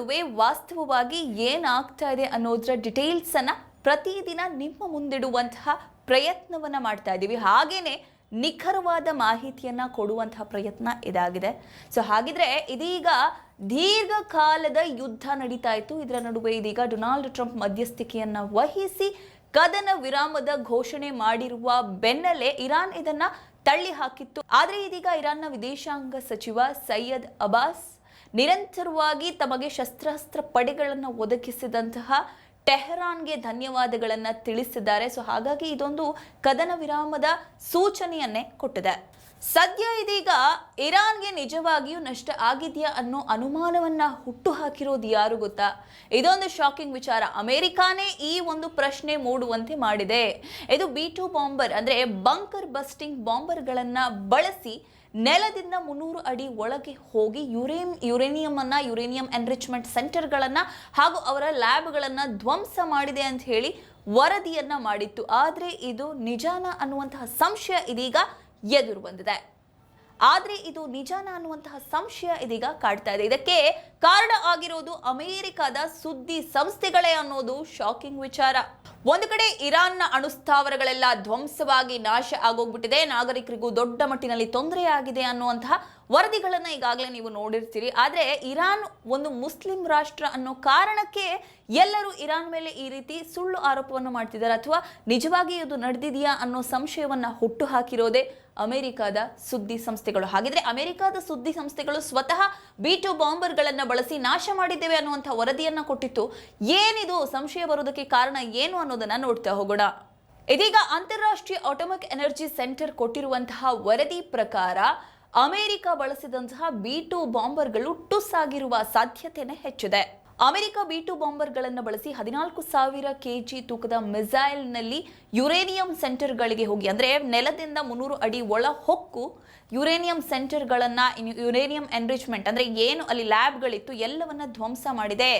ನಡುವೆ ವಾಸ್ತವವಾಗಿ ಏನಾಗ್ತಾ ಇದೆ ಅನ್ನೋದರ ಡಿಟೇಲ್ಸ್ ಅನ್ನ ಪ್ರತಿದಿನ ನಿಮ್ಮ ಮುಂದಿಡುವಂತಹ ಪ್ರಯತ್ನವನ್ನ ಮಾಡ್ತಾ ಇದ್ದೀವಿ ಹಾಗೇನೆ ನಿಖರವಾದ ಮಾಹಿತಿಯನ್ನ ಕೊಡುವಂತಹ ಪ್ರಯತ್ನ ಇದಾಗಿದೆ. ಸೊ ಹಾಗಿದ್ರೆ ಇದೀಗ ದೀರ್ಘಕಾಲದ ಯುದ್ಧ ನಡೀತಾ ಇತ್ತು. ಇದರ ನಡುವೆ ಇದೀಗ ಡೊನಾಲ್ಡ್ ಟ್ರಂಪ್ ಮಧ್ಯಸ್ಥಿಕೆಯನ್ನ ವಹಿಸಿ ಕದನ ವಿರಾಮದ ಘೋಷಣೆ ಮಾಡಿರುವ ಬೆನ್ನಲ್ಲೇ ಇರಾನ್ ಇದನ್ನ ತಳ್ಳಿ ಹಾಕಿತ್ತು ಆದರೆ ಇದೀಗ ಇರಾನ್ನ ವಿದೇಶಾಂಗ ಸಚಿವ ಸೈಯದ್ ಅಬ್ಬಾಸ್ ನಿರಂತರವಾಗಿ ತಮಗೆ ಶಸ್ತ್ರಾಸ್ತ್ರ ಪಡೆಗಳನ್ನು ಒದಗಿಸಿದಂತಹ ಟೆಹರಾನ್ಗೆ ಧನ್ಯವಾದಗಳನ್ನು ತಿಳಿಸಿದ್ದಾರೆ. ಸೊ, ಹಾಗಾಗಿ ಇದೊಂದು ಕದನ ವಿರಾಮದ ಸೂಚನೆಯನ್ನೇ ಕೊಟ್ಟಿದೆ. ಸದ್ಯ ಇದೀಗ ಇರಾನ್ಗೆ ನಿಜವಾಗಿಯೂ ನಷ್ಟ ಆಗಿದೆಯಾ ಅನ್ನೋ ಅನುಮಾನವನ್ನ ಹುಟ್ಟು ಹಾಕಿರೋದು ಯಾರು ಗೊತ್ತಾ? ಇದೊಂದು ಶಾಕಿಂಗ್ ವಿಚಾರ. ಅಮೆರಿಕಾನೇ ಈ ಒಂದು ಪ್ರಶ್ನೆ ಮೂಡುವಂತೆ ಮಾಡಿದೆ. ಇದು ಬಿ ಟು ಬಾಂಬರ್, ಅಂದ್ರೆ ಬಂಕರ್ ಬಸ್ಟಿಂಗ್ ಬಾಂಬರ್ಗಳನ್ನ ಬಳಸಿ ನೆಲದಿಂದ ಮುನ್ನೂರು ಅಡಿ ಒಳಗೆ ಹೋಗಿ ಯುರೇನ್ ಯುರೇನಿಯಂ ಅನ್ನ, ಯುರೇನಿಯಂ ಎನ್ರಿಚ್ಮೆಂಟ್ ಸೆಂಟರ್ಗಳನ್ನ ಹಾಗೂ ಅವರ ಲ್ಯಾಬ್ಗಳನ್ನ ಧ್ವಂಸ ಮಾಡಿದೆ ಅಂತ ಹೇಳಿ ವರದಿಯನ್ನ ಮಾಡಿತ್ತು. ಆದರೆ ಇದು ನಿಜಾನ ಅನ್ನುವಂತಹ ಸಂಶಯ ಇದೀಗ ಎದುರು ಬಂದಿದೆ. ಆದ್ರೆ ಇದು ನಿಜಾನ ಅನ್ನುವಂತಹ ಸಂಶಯ ಇದೀಗ ಕಾಡ್ತಾ ಇದೆ. ಇದಕ್ಕೆ ಕಾರಣ ಆಗಿರೋದು ಅಮೆರಿಕದ ಸುದ್ದಿ ಸಂಸ್ಥೆಗಳೇ ಅನ್ನೋದು ಶಾಕಿಂಗ್ ವಿಚಾರ. ಒಂದು ಕಡೆ ಇರಾನ್ನ ಅಣುಸ್ಥಾವರಗಳೆಲ್ಲ ಧ್ವಂಸವಾಗಿ ನಾಶ ಆಗೋಗ್ಬಿಟ್ಟಿದೆ. ನಾಗರಿಕರಿಗೂ ದೊಡ್ಡ ಮಟ್ಟಿನಲ್ಲಿ ತೊಂದರೆಯಾಗಿದೆ ಅನ್ನುವಂತಹ ವರದಿಗಳನ್ನ ಈಗಾಗಲೇ ನೀವು ನೋಡಿರ್ತೀರಿ. ಆದ್ರೆ ಇರಾನ್ ಒಂದು ಮುಸ್ಲಿಂ ರಾಷ್ಟ್ರ ಅನ್ನೋ ಕಾರಣಕ್ಕೆ ಎಲ್ಲರೂ ಇರಾನ್ ಮೇಲೆ ಈ ರೀತಿ ಸುಳ್ಳು ಆರೋಪವನ್ನು ಮಾಡ್ತಿದ್ದಾರೆ. ಅಥವಾ ನಿಜವಾಗಿ ಇದು ನಡೆದಿದೆಯಾ ಅನ್ನೋ ಸಂಶಯವನ್ನ ಹುಟ್ಟು ಹಾಕಿರೋದೇ ಅಮೆರಿಕಾದ ಸುದ್ದಿ ಸಂಸ್ಥೆಗಳು. ಹಾಗಿದ್ರೆ ಅಮೆರಿಕಾದ ಸುದ್ದಿ ಸಂಸ್ಥೆಗಳು ಸ್ವತಃ ಬಿ ಟು ಬಾಂಬರ್ಗಳನ್ನು ಬಳಸಿ ನಾಶ ಮಾಡಿದ್ದೇವೆ ಅನ್ನುವಂಥ ವರದಿಯನ್ನು ಕೊಟ್ಟಿತ್ತು. ಏನಿದು ಸಂಶಯ ಬರೋದಕ್ಕೆ ಕಾರಣ ಏನು ಅನ್ನೋದನ್ನ ನೋಡ್ತಾ ಹೋಗೋಣ. ಇದೀಗ ಅಂತಾರಾಷ್ಟ್ರೀಯ ಆಟೋಮಿಕ್ ಎನರ್ಜಿ ಸೆಂಟರ್ ಕೊಟ್ಟಿರುವಂತಹ ವರದಿ ಪ್ರಕಾರ ಅಮೆರಿಕ ಬಳಸಿದಂತಹ ಬಿ ಟು ಬಾಂಬರ್ಗಳು ಟುಸ್ ಆಗಿರುವ ಸಾಧ್ಯತೆನೇ ಹೆಚ್ಚಿದೆ. ಅಮೆರಿಕ ಬಿ ಟು ಬಾಂಬರ್ಗಳನ್ನು ಬಳಸಿ ಹದಿನಾಲ್ಕು ಸಾವಿರ ಕೆಜಿ ತೂಕದ ಮಿಸೈಲ್ನಲ್ಲಿ ಯುರೇನಿಯಂ ಸೆಂಟರ್ಗಳಿಗೆ ಹೋಗಿ, ಅಂದರೆ ನೆಲದಿಂದ ಮುನ್ನೂರು ಅಡಿ ಒಳ ಹೊಕ್ಕು ಯುರೇನಿಯಂ ಸೆಂಟರ್ಗಳನ್ನು ಯುರೇನಿಯಂ ಎನ್ರಿಚ್ಮೆಂಟ್, ಅಂದರೆ ಏನು ಅಲ್ಲಿ ಲ್ಯಾಬ್ಗಳಿತ್ತು, ಎಲ್ಲವನ್ನ ಧ್ವಂಸ ಮಾಡಿದೆ.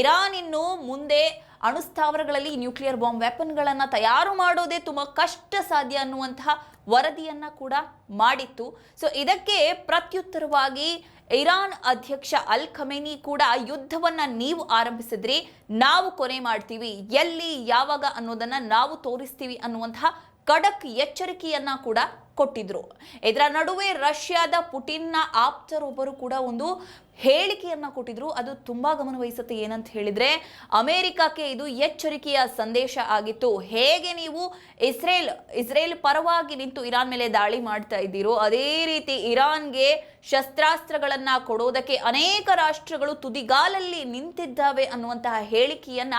ಇರಾನ್ ಇನ್ನು ಮುಂದೆ ಅಣುಸ್ಥಾವರಗಳಲ್ಲಿ ನ್ಯೂಕ್ಲಿಯರ್ ಬಾಂಬ್ ವೆಪನ್ಗಳನ್ನು ತಯಾರು ಮಾಡೋದೇ ತುಂಬ ಕಷ್ಟ ಸಾಧ್ಯ ಅನ್ನುವಂತಹ ವರದಿಯನ್ನು ಕೂಡ ಮಾಡಿತ್ತು. ಸೊ ಇದಕ್ಕೆ ಪ್ರತ್ಯುತ್ತರವಾಗಿ ಇರಾನ್ ಅಧ್ಯಕ್ಷ ಅಲ್ ಖಮೇನಿ ಕೂಡ ಯುದ್ಧವನ್ನ ನೀವು ಆರಂಭಿಸಿದ್ರಿ, ನಾವು ಕೊನೆ ಮಾಡ್ತೀವಿ, ಎಲ್ಲಿ, ಯಾವಾಗ ಅನ್ನೋದನ್ನ ನಾವು ತೋರಿಸ್ತೀವಿ ಅನ್ನುವಂತಹ ಖಡಕ್ ಎಚ್ಚರಿಕೆಯನ್ನ ಕೂಡ ಕೊಟ್ಟಿದ್ರು. ಇದರ ನಡುವೆ ರಷ್ಯಾದ ಪುಟಿನ್ನ ಆಪ್ತರೊಬ್ಬರು ಕೂಡ ಒಂದು ಹೇಳಿಕೆಯನ್ನ ಕೊಟ್ಟಿದ್ರು. ಅದು ತುಂಬಾ ಗಮನವಹಿಸುತ್ತೆ ಏನಂತ ಹೇಳಿದ್ರೆ, ಅಮೆರಿಕಕ್ಕೆ ಇದು ಎಚ್ಚರಿಕೆಯ ಸಂದೇಶ ಆಗಿತ್ತು. ಹೇಗೆ ನೀವು ಇಸ್ರೇಲ್ ಇಸ್ರೇಲ್ ಪರವಾಗಿ ನಿಂತು ಇರಾನ್ ಮೇಲೆ ದಾಳಿ ಮಾಡ್ತಾ ಇದ್ದೀರೋ, ಅದೇ ರೀತಿ ಇರಾನ್ಗೆ ಶಸ್ತ್ರಾಸ್ತ್ರಗಳನ್ನ ಕೊಡೋದಕ್ಕೆ ಅನೇಕ ರಾಷ್ಟ್ರಗಳು ತುದಿಗಾಲಲ್ಲಿ ನಿಂತಿದ್ದಾವೆ ಅನ್ನುವಂತಹ ಹೇಳಿಕೆಯನ್ನ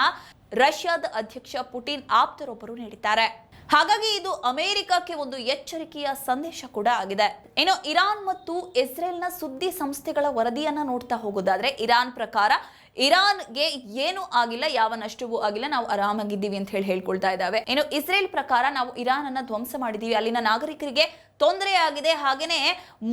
ರಷ್ಯಾದ ಅಧ್ಯಕ್ಷ ಪುಟಿನ್ ಆಪ್ತರೊಬ್ಬರು ನೀಡಿದ್ದಾರೆ. ಹಾಗಾಗಿ ಇದು ಅಮೆರಿಕಕ್ಕೆ ಒಂದು ಎಚ್ಚರಿಕೆಯ ಸಂದೇಶ ಕೂಡ ಆಗಿದೆ. ಇನ್ನು ಇರಾನ್ ಮತ್ತು ಇಸ್ರೇಲ್ನ ಸುದ್ದಿ ಸಂಸ್ಥೆಗಳ ವರದಿಯನ್ನ ನೋಡ್ತಾ ಹೋಗೋದಾದ್ರೆ, ಇರಾನ್ ಪ್ರಕಾರ ಇರಾನ್ಗೆ ಏನು ಆಗಿಲ್ಲ ಯಾವ ನಷ್ಟವೂ ಆಗಿಲ್ಲ, ನಾವು ಆರಾಮಾಗಿದ್ದೀವಿ ಅಂತ ಹೇಳಿ ಹೇಳ್ಕೊಳ್ತಾ ಇದ್ದಾವೆ. ಇನ್ನು ಇಸ್ರೇಲ್ ಪ್ರಕಾರ ನಾವು ಇರಾನ್ ಅನ್ನ ಧ್ವಂಸ ಮಾಡಿದೀವಿ ಅಲ್ಲಿನ ನಾಗರಿಕರಿಗೆ ತೊಂದರೆ ಆಗಿದೆ ಹಾಗೇನೆ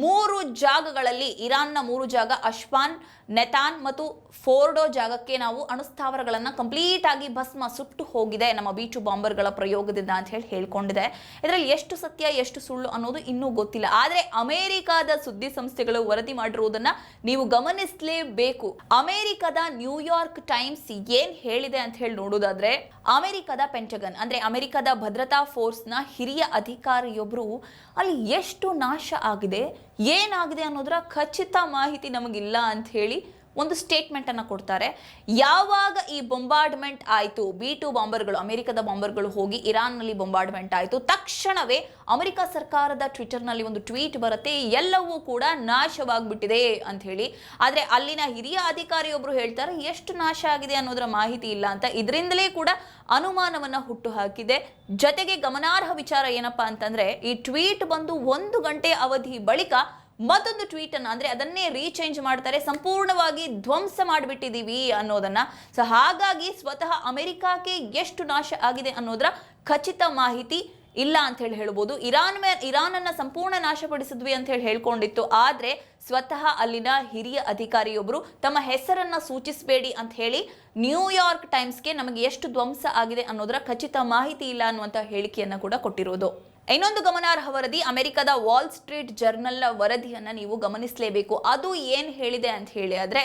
ಮೂರು ಜಾಗಗಳಲ್ಲಿ ಇರಾನ್ನ ಮೂರು ಜಾಗ, ಅಶ್ವಾನ್, ನೆತಾನ್ ಮತ್ತು ಫೋರ್ಡೋ ಜಾಗಕ್ಕೆ ನಾವು ಅಣುಸ್ಥಾವರಗಳನ್ನು ಕಂಪ್ಲೀಟ್ ಆಗಿ ಭಸ್ಮ ಸುಟ್ಟು ಹೋಗಿದೆ ನಮ್ಮ ಬೀಚು ಬಾಂಬರ್ಗಳ ಪ್ರಯೋಗದಿಂದ ಅಂತ ಹೇಳಿ ಹೇಳ್ಕೊಂಡಿದೆ. ಇದರಲ್ಲಿ ಎಷ್ಟು ಸತ್ಯ, ಎಷ್ಟು ಸುಳ್ಳು ಅನ್ನೋದು ಇನ್ನೂ ಗೊತ್ತಿಲ್ಲ. ಆದರೆ ಅಮೆರಿಕದ ಸುದ್ದಿ ಸಂಸ್ಥೆಗಳು ವರದಿ ಮಾಡಿರುವುದನ್ನ ನೀವು ಗಮನಿಸಲೇಬೇಕು. ಅಮೆರಿಕದ ನ್ಯೂಯಾರ್ಕ್ ಟೈಮ್ಸ್ ಏನ್ ಹೇಳಿದೆ ಅಂತ ಹೇಳಿ ನೋಡೋದಾದ್ರೆ, ಅಮೆರಿಕದ ಪೆಂಟಗನ್, ಅಂದ್ರೆ ಅಮೆರಿಕದ ಭದ್ರತಾ ಫೋರ್ಸ್ನ ಹಿರಿಯ ಅಧಿಕಾರಿಯೊಬ್ಬರು ಅಲ್ಲಿ ಎಷ್ಟು ನಾಶ ಆಗಿದೆ ಏನಾಗಿದೆ ಅನ್ನೋದರ ಖಚಿತ ಮಾಹಿತಿ ನಮಗಿಲ್ಲ ಅಂತ ಹೇಳಿ ಒಂದು ಸ್ಟೇಟ್ಮೆಂಟ್ ಅನ್ನ ಕೊಡ್ತಾರೆ. ಯಾವಾಗ ಈ ಬೊಂಬಾರ್ಡ್ಮೆಂಟ್ ಆಯಿತು? ಬಿ ಟು ಬಾಂಬರ್ಗಳು ಅಮೆರಿಕದ ಬಾಂಬರ್ಗಳು ಹೋಗಿ ಇರಾನ್ನಲ್ಲಿ ಬೊಂಬಾರ್ಡ್ಮೆಂಟ್ ಆಯಿತು. ತಕ್ಷಣವೇ ಅಮೆರಿಕ ಸರ್ಕಾರದ ಟ್ವಿಟರ್ನಲ್ಲಿ ಒಂದು ಟ್ವೀಟ್ ಬರುತ್ತೆ. ಎಲ್ಲವೂ ಕೂಡ ನಾಶವಾಗ್ಬಿಟ್ಟಿದೆ ಅಂತ ಹೇಳಿ. ಆದರೆ ಅಲ್ಲಿನ ಹಿರಿಯ ಅಧಿಕಾರಿಯೊಬ್ಬರು ಹೇಳ್ತಾರೆ, ಎಷ್ಟು ನಾಶ ಆಗಿದೆ ಅನ್ನೋದರ ಮಾಹಿತಿ ಇಲ್ಲ ಅಂತ. ಇದರಿಂದಲೇ ಕೂಡ ಅನುಮಾನವನ್ನು ಹುಟ್ಟು ಹಾಕಿದೆ ಜೊತೆಗೆ ಗಮನಾರ್ಹ ವಿಚಾರ ಏನಪ್ಪಾ ಅಂತಂದ್ರೆ, ಈ ಟ್ವೀಟ್ ಬಂದು ಒಂದು ಗಂಟೆ ಅವಧಿ ಬಳಿಕ ಮತ್ತೊಂದು ಟ್ವೀಟ್ ಅನ್ನು, ಅಂದ್ರೆ ಅದನ್ನೇ ರೀಚೇಂಜ್ ಮಾಡ್ತಾರೆ, ಸಂಪೂರ್ಣವಾಗಿ ಧ್ವಂಸ ಮಾಡಿಬಿಟ್ಟಿದೀವಿ ಅನ್ನೋದನ್ನ. ಸೊ ಹಾಗಾಗಿ ಸ್ವತಃ ಅಮೆರಿಕಕ್ಕೆ ಎಷ್ಟು ನಾಶ ಆಗಿದೆ ಅನ್ನೋದರ ಖಚಿತ ಮಾಹಿತಿ ಇಲ್ಲ ಅಂತ ಹೇಳಿ ಹೇಳ್ಬೋದು. ಇರಾನ್ ಮೇ ಇರಾನ್ ಅನ್ನ ಸಂಪೂರ್ಣ ನಾಶಪಡಿಸಿದ್ವಿ ಅಂತ ಹೇಳಿ ಹೇಳ್ಕೊಂಡಿತ್ತು. ಆದ್ರೆ ಸ್ವತಃ ಅಲ್ಲಿನ ಹಿರಿಯ ಅಧಿಕಾರಿಯೊಬ್ಬರು ತಮ್ಮ ಹೆಸರನ್ನ ಸೂಚಿಸಬೇಡಿ ಅಂತ ಹೇಳಿ ನ್ಯೂಯಾರ್ಕ್ ಟೈಮ್ಸ್ಗೆ ನಮಗೆ ಎಷ್ಟು ಧ್ವಂಸ ಆಗಿದೆ ಅನ್ನೋದರ ಖಚಿತ ಮಾಹಿತಿ ಇಲ್ಲ ಅನ್ನುವಂಥ ಹೇಳಿಕೆಯನ್ನ ಕೂಡ ಕೊಟ್ಟಿರೋದು. ಇನ್ನೊಂದು ಗಮನಾರ್ಹ ವರದಿ ಅಮೆರಿಕದ ವಾಲ್ ಸ್ಟ್ರೀಟ್ ಜರ್ನಲ್ನ ವರದಿಯನ್ನು ನೀವು ಗಮನಿಸಲೇಬೇಕು. ಅದು ಏನು ಹೇಳಿದೆ ಅಂತ ಹೇಳಿ ಆದ್ರೆ,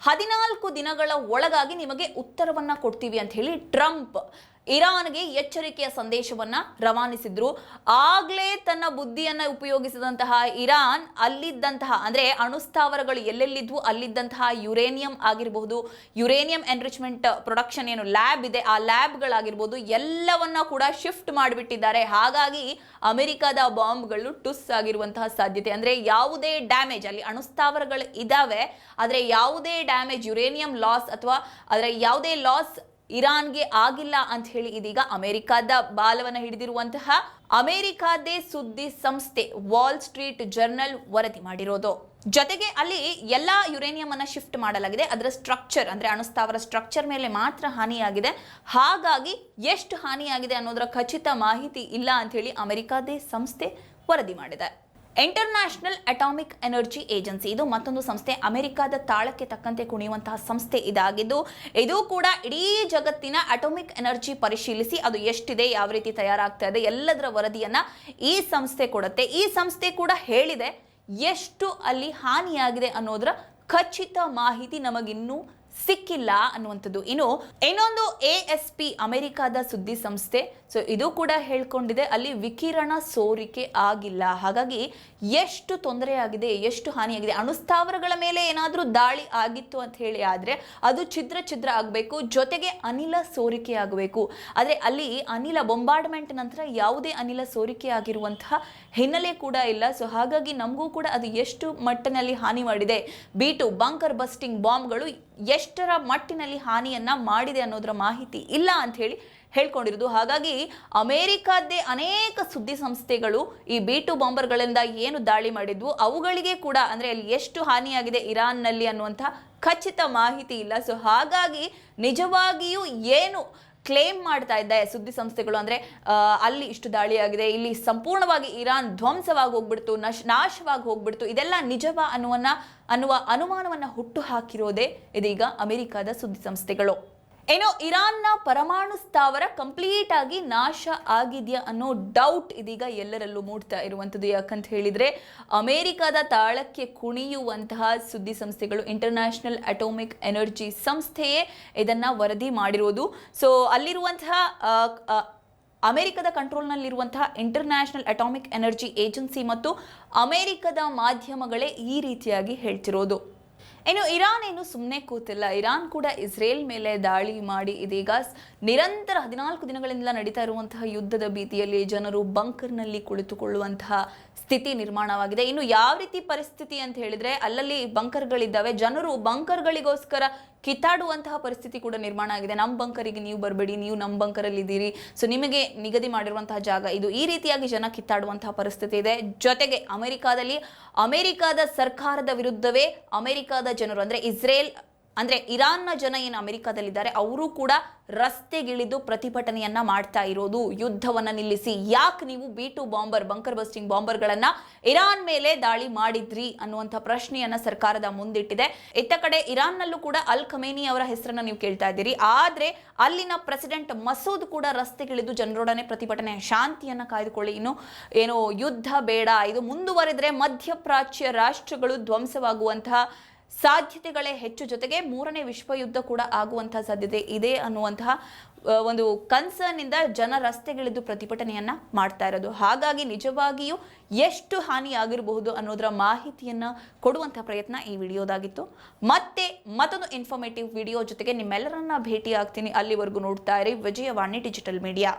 ಹದಿನಾಲ್ಕು ದಿನಗಳ ಒಳಗಾಗಿ ನಿಮಗೆ ಉತ್ತರವನ್ನು ಕೊಡ್ತೀವಿ ಅಂತ ಹೇಳಿ ಟ್ರಂಪ್ ಇರಾನ್ಗೆ ಎಚ್ಚರಿಕೆಯ ಸಂದೇಶವನ್ನ ರವಾನಿಸಿದ್ರು. ಆಗ್ಲೇ ತನ್ನ ಬುದ್ಧಿಯನ್ನ ಉಪಯೋಗಿಸಿದಂತಹ ಇರಾನ್ ಅಲ್ಲಿದ್ದಂತಹ, ಅಂದ್ರೆ ಅಣುಸ್ಥಾವರಗಳು ಎಲ್ಲೆಲ್ಲಿದ್ವು ಅಲ್ಲಿದ್ದಂತಹ ಯುರೇನಿಯಂ ಆಗಿರಬಹುದು, ಯುರೇನಿಯಂ ಎನ್ರಿಚ್ಮೆಂಟ್ ಪ್ರೊಡಕ್ಷನ್ ಏನು ಲ್ಯಾಬ್ ಇದೆ, ಆ ಲ್ಯಾಬ್ಗಳಾಗಿರ್ಬೋದು ಎಲ್ಲವನ್ನ ಕೂಡ ಶಿಫ್ಟ್ ಮಾಡಿಬಿಟ್ಟಿದ್ದಾರೆ. ಹಾಗಾಗಿ ಅಮೆರಿಕದ ಬಾಂಬ್ಗಳು ಟುಸ್ ಆಗಿರುವಂತಹ ಸಾಧ್ಯತೆ. ಅಂದ್ರೆ ಯಾವುದೇ ಡ್ಯಾಮೇಜ್, ಅಲ್ಲಿ ಅಣುಸ್ಥಾವರಗಳು ಇದಾವೆ, ಆದ್ರೆ ಯಾವುದೇ ಡ್ಯಾಮೇಜ್ ಯುರೇನಿಯಂ ಲಾಸ್ ಅಥವಾ ಅದರ ಯಾವುದೇ ಲಾಸ್ ಇರಾನ್ಗೆ ಆಗಿಲ್ಲ ಅಂತ ಹೇಳಿ ಇದೀಗ ಅಮೆರಿಕದ ಬಾಲವನ್ನ ಹಿಡಿದಿರುವಂತಹ ಅಮೆರಿಕಾದೇ ಸುದ್ದಿ ಸಂಸ್ಥೆ ವಾಲ್ ಸ್ಟ್ರೀಟ್ ಜರ್ನಲ್ ವರದಿ ಮಾಡಿರೋದು. ಜೊತೆಗೆ ಅಲ್ಲಿ ಎಲ್ಲಾ ಯುರೇನಿಯಂ ಅನ್ನ ಶಿಫ್ಟ್ ಮಾಡಲಾಗಿದೆ. ಅದರ ಸ್ಟ್ರಕ್ಚರ್ ಅಂದ್ರೆ ಅಣುಸ್ಥಾವರ ಸ್ಟ್ರಕ್ಚರ್ ಮೇಲೆ ಮಾತ್ರ ಹಾನಿಯಾಗಿದೆ. ಹಾಗಾಗಿ ಎಷ್ಟು ಹಾನಿಯಾಗಿದೆ ಅನ್ನೋದರ ಖಚಿತ ಮಾಹಿತಿ ಇಲ್ಲ ಅಂತ ಹೇಳಿ ಅಮೆರಿಕಾದೇ ಸಂಸ್ಥೆ ವರದಿ ಮಾಡಿದೆ. ಇಂಟರ್ನ್ಯಾಷನಲ್ ಅಟಾಮಿಕ್ ಎನರ್ಜಿ ಏಜೆನ್ಸಿ ಇದು ಮತ್ತೊಂದು ಸಂಸ್ಥೆ. ಅಮೆರಿಕದ ತಾಳಕ್ಕೆ ತಕ್ಕಂತೆ ಕುಣಿಯುವಂತಹ ಸಂಸ್ಥೆ ಇದಾಗಿದ್ದು, ಇದು ಕೂಡ ಇಡೀ ಜಗತ್ತಿನ ಅಟಾಮಿಕ್ ಎನರ್ಜಿ ಪರಿಶೀಲಿಸಿ ಅದು ಎಷ್ಟಿದೆ, ಯಾವ ರೀತಿ ತಯಾರಾಗ್ತಾ ಇದೆ, ಎಲ್ಲದರ ವರದಿಯನ್ನ ಈ ಸಂಸ್ಥೆ ಕೊಡುತ್ತೆ. ಈ ಸಂಸ್ಥೆ ಕೂಡ ಹೇಳಿದೆ, ಎಷ್ಟು ಅಲ್ಲಿ ಹಾನಿಯಾಗಿದೆ ಅನ್ನೋದರ ಖಚಿತ ಮಾಹಿತಿ ನಮಗಿನ್ನೂ ಸಿಕ್ಕಿಲ್ಲ ಅನ್ನುವಂಥದ್ದು. ಇನ್ನು ಇನ್ನೊಂದು ಎ ಎಸ್ ಪಿ ಅಮೆರಿಕಾದ ಸುದ್ದಿ ಸಂಸ್ಥೆ. ಸೊ ಇದು ಕೂಡ ಹೇಳ್ಕೊಂಡಿದೆ, ಅಲ್ಲಿ ವಿಕಿರಣ ಸೋರಿಕೆ ಆಗಿಲ್ಲ. ಹಾಗಾಗಿ ಎಷ್ಟು ತೊಂದರೆ ಆಗಿದೆ, ಎಷ್ಟು ಹಾನಿಯಾಗಿದೆ ಅಣುಸ್ಥಾವರಗಳ ಮೇಲೆ ಏನಾದರೂ ದಾಳಿ ಆಗಿತ್ತು ಅಂತ ಹೇಳಿ ಆದರೆ ಅದು ಛಿದ್ರ ಛಿದ್ರ ಆಗಬೇಕು, ಜೊತೆಗೆ ಅನಿಲ ಸೋರಿಕೆ ಆಗಬೇಕು. ಆದರೆ ಅಲ್ಲಿ ಅನಿಲ ಬೊಂಬಾರ್ಡ್ಮೆಂಟ್ ನಂತರ ಯಾವುದೇ ಅನಿಲ ಸೋರಿಕೆ ಆಗಿರುವಂತಹ ಹಿನ್ನೆಲೆ ಕೂಡ ಇಲ್ಲ. ಸೊ ಹಾಗಾಗಿ ನಮಗೂ ಕೂಡ ಅದು ಎಷ್ಟು ಮಟ್ಟನಲ್ಲಿ ಹಾನಿ ಮಾಡಿದೆ. ಬೀಟು ಬಂಕರ್ ಬಸ್ಟಿಂಗ್ ಬಾಂಬ್ಗಳು ಎಷ್ಟರ ಮಟ್ಟಿನಲ್ಲಿ ಹಾನಿಯನ್ನ ಮಾಡಿದೆ ಅನ್ನೋದರ ಮಾಹಿತಿ ಇಲ್ಲ ಅಂತ ಹೇಳಿ ಹೇಳ್ಕೊಂಡಿರೋದು. ಹಾಗಾಗಿ ಅಮೆರಿಕದ್ದೇ ಅನೇಕ ಸುದ್ದಿ ಸಂಸ್ಥೆಗಳು ಈ ಬಿ ಟು ಬಾಂಬರ್ಗಳಿಂದ ಏನು ದಾಳಿ ಮಾಡಿದ್ವು, ಅವುಗಳಿಗೆ ಕೂಡ ಅಂದ್ರೆ ಅಲ್ಲಿ ಎಷ್ಟು ಹಾನಿಯಾಗಿದೆ ಇರಾನ್ನಲ್ಲಿ ಅನ್ನುವಂಥ ಖಚಿತ ಮಾಹಿತಿ ಇಲ್ಲ. ಸೊ ಹಾಗಾಗಿ ನಿಜವಾಗಿಯೂ ಏನು ಕ್ಲೇಮ್ ಮಾಡ್ತಾ ಇದ್ದ ಸುದ್ದಿ ಸಂಸ್ಥೆಗಳು ಅಂದ್ರೆ ಅಲ್ಲಿ ಇಷ್ಟು ದಾಳಿಯಾಗಿದೆ, ಇಲ್ಲಿ ಸಂಪೂರ್ಣವಾಗಿ ಇರಾನ್ ಧ್ವಂಸವಾಗಿ ಹೋಗ್ಬಿಡ್ತು, ನಶ್, ನಾಶವಾಗಿ ಹೋಗ್ಬಿಡ್ತು, ಇದೆಲ್ಲ ನಿಜವ ಅನ್ನುವನ್ನ, ಅನ್ನುವ ಅನುಮಾನವನ್ನ ಹುಟ್ಟು ಹಾಕಿರೋದೇ ಇದೀಗ ಅಮೆರಿಕದ ಸುದ್ದಿ ಸಂಸ್ಥೆಗಳು. ಏನೋ ಇರಾನ್ನ ಪರಮಾಣು ಸ್ಥಾವರ ಕಂಪ್ಲೀಟ್ ಆಗಿ ನಾಶ ಆಗಿದೆಯಾ ಅನ್ನೋ ಡೌಟ್ ಇದೀಗ ಎಲ್ಲರಲ್ಲೂ ಮೂಡ್ತಾ ಇರುವಂಥದ್ದು. ಯಾಕಂತ ಹೇಳಿದ್ರೆ, ಅಮೆರಿಕದ ತಾಳಕ್ಕೆ ಕುಣಿಯುವಂತಹ ಸುದ್ದಿ ಸಂಸ್ಥೆಗಳು ಇಂಟರ್ನ್ಯಾಷನಲ್ ಅಟೋಮಿಕ್ ಎನರ್ಜಿ ಸಂಸ್ಥೆಯೇ ಇದನ್ನ ವರದಿ ಮಾಡಿರೋದು. ಸೊ ಅಲ್ಲಿರುವಂತಹ ಅಮೆರಿಕದ ಕಂಟ್ರೋಲ್ನಲ್ಲಿರುವಂತಹ ಇಂಟರ್ನ್ಯಾಷನಲ್ ಅಟಾಮಿಕ್ ಎನರ್ಜಿ ಏಜೆನ್ಸಿ ಮತ್ತು ಅಮೆರಿಕದ ಮಾಧ್ಯಮಗಳೇ ಈ ರೀತಿಯಾಗಿ ಹೇಳ್ತಿರೋದು. ಇನ್ನು ಇರಾನ್ ಏನು ಸುಮ್ಮನೆ ಕೂತಿಲ್ಲ. ಇರಾನ್ ಕೂಡ ಇಸ್ರೇಲ್ ಮೇಲೆ ದಾಳಿ ಮಾಡಿ ಇದೀಗ ನಿರಂತರ ಹದಿನಾಲ್ಕು ದಿನಗಳಿಂದ ನಡೀತಾ ಇರುವಂತಹ ಯುದ್ಧದ ಭೀತಿಯಲ್ಲಿ ಜನರು ಬಂಕರ್ನಲ್ಲಿ ಕುಳಿತುಕೊಳ್ಳುವಂತಹ ಸ್ಥಿತಿ ನಿರ್ಮಾಣವಾಗಿದೆ. ಇನ್ನು ಯಾವ ರೀತಿ ಪರಿಸ್ಥಿತಿ ಅಂತ ಹೇಳಿದ್ರೆ ಅಲ್ಲಲ್ಲಿ ಬಂಕರ್ಗಳಿದ್ದಾವೆ. ಜನರು ಬಂಕರ್ಗಳಿಗೋಸ್ಕರ ಕಿತ್ತಾಡುವಂತಹ ಪರಿಸ್ಥಿತಿ ಕೂಡ ನಿರ್ಮಾಣ ಆಗಿದೆ. ನಮ್ಮ ಬಂಕರಿಗೆ ನೀವು ಬರಬೇಡಿ, ನೀವು ನಮ್ಮ ಬಂಕರಲ್ಲಿ ಇದ್ದೀರಿ ಸೊ ನಿಮಗೆ ನಿಗದಿ ಮಾಡಿರುವಂತಹ ಜಾಗ ಇದು. ಈ ರೀತಿಯಾಗಿ ಜನ ಕಿತ್ತಾಡುವಂತಹ ಪರಿಸ್ಥಿತಿ ಇದೆ. ಜೊತೆಗೆ ಅಮೆರಿಕಾದಲ್ಲಿ ಅಮೆರಿಕಾದ ಸರ್ಕಾರದ ವಿರುದ್ಧವೇ ಅಮೆರಿಕಾದ ಜನರು ಅಂದರೆ ಇಸ್ರೇಲ್ ಅಂದ್ರೆ ಇರಾನ್ನ ಜನ ಏನು ಅಮೆರಿಕಾದಲ್ಲಿದ್ದಾರೆ, ಅವರು ಕೂಡ ರಸ್ತೆಗಿಳಿದು ಪ್ರತಿಭಟನೆಯನ್ನ ಮಾಡ್ತಾ ಇರೋದು, ಯುದ್ಧವನ್ನ ನಿಲ್ಲಿಸಿ, ಯಾಕೆ ನೀವು B two bomber bunker busting ಬಾಂಬರ್ಗಳನ್ನ Iran ಮೇಲೆ ದಾಳಿ ಮಾಡಿದ್ರಿ ಅನ್ನುವಂಥ ಪ್ರಶ್ನೆಯನ್ನ ಸರ್ಕಾರದ ಮುಂದಿಟ್ಟಿದೆ. ಇತ್ತ ಕಡೆ ಇರಾನ್ನಲ್ಲೂ ಕೂಡ ಅಲ್ ಖಮೇನಿ ಅವರ ಹೆಸರನ್ನ ನೀವು ಕೇಳ್ತಾ ಇದ್ದೀರಿ. ಆದ್ರೆ ಅಲ್ಲಿನ ಪ್ರೆಸಿಡೆಂಟ್ ಮಸೂದ್ ಕೂಡ ರಸ್ತೆಗಿಳಿದು ಜನರೊಡನೆ ಪ್ರತಿಭಟನೆ, ಶಾಂತಿಯನ್ನ ಕಾಯ್ದುಕೊಳ್ಳಿ. ಇನ್ನು ಏನು ಯುದ್ಧ ಬೇಡ, ಇದು ಮುಂದುವರೆದ್ರೆ ಮಧ್ಯಪ್ರಾಚ್ಯ ರಾಷ್ಟ್ರಗಳು ಧ್ವಂಸವಾಗುವಂತಹ ಸಾಧ್ಯತೆಗಳೇ ಹೆಚ್ಚು ಜೊತೆಗೆ ಮೂರನೇ ವಿಶ್ವಯುದ್ಧ ಕೂಡ ಆಗುವಂತಹ ಸಾಧ್ಯತೆ ಇದೆ ಅನ್ನುವಂತಹ ಒಂದು ಕನ್ಸರ್ನ್ ಇಂದ ಜನ ರಸ್ತೆಗಿಳಿದು ಪ್ರತಿಭಟನೆಯನ್ನ ಮಾಡ್ತಾ ಇರೋದು. ಹಾಗಾಗಿ ನಿಜವಾಗಿಯೂ ಎಷ್ಟು ಹಾನಿ ಆಗಿರಬಹುದು ಅನ್ನೋದರ ಮಾಹಿತಿಯನ್ನ ಕೊಡುವಂತಹ ಪ್ರಯತ್ನ ಈ ವಿಡಿಯೋದಾಗಿತ್ತು. ಮತ್ತೆ ಮತ್ತೊಂದು ಇನ್ಫಾರ್ಮೇಟಿವ್ ವಿಡಿಯೋ ಜೊತೆಗೆ ನಿಮ್ಮೆಲ್ಲರನ್ನ ಭೇಟಿ ಆಗ್ತೀನಿ ಅಲ್ಲಿವರೆಗೂ ನೋಡ್ತಾ ಇರಿ ವಿಜಯವಾಣಿ ಡಿಜಿಟಲ್ ಮೀಡಿಯಾ.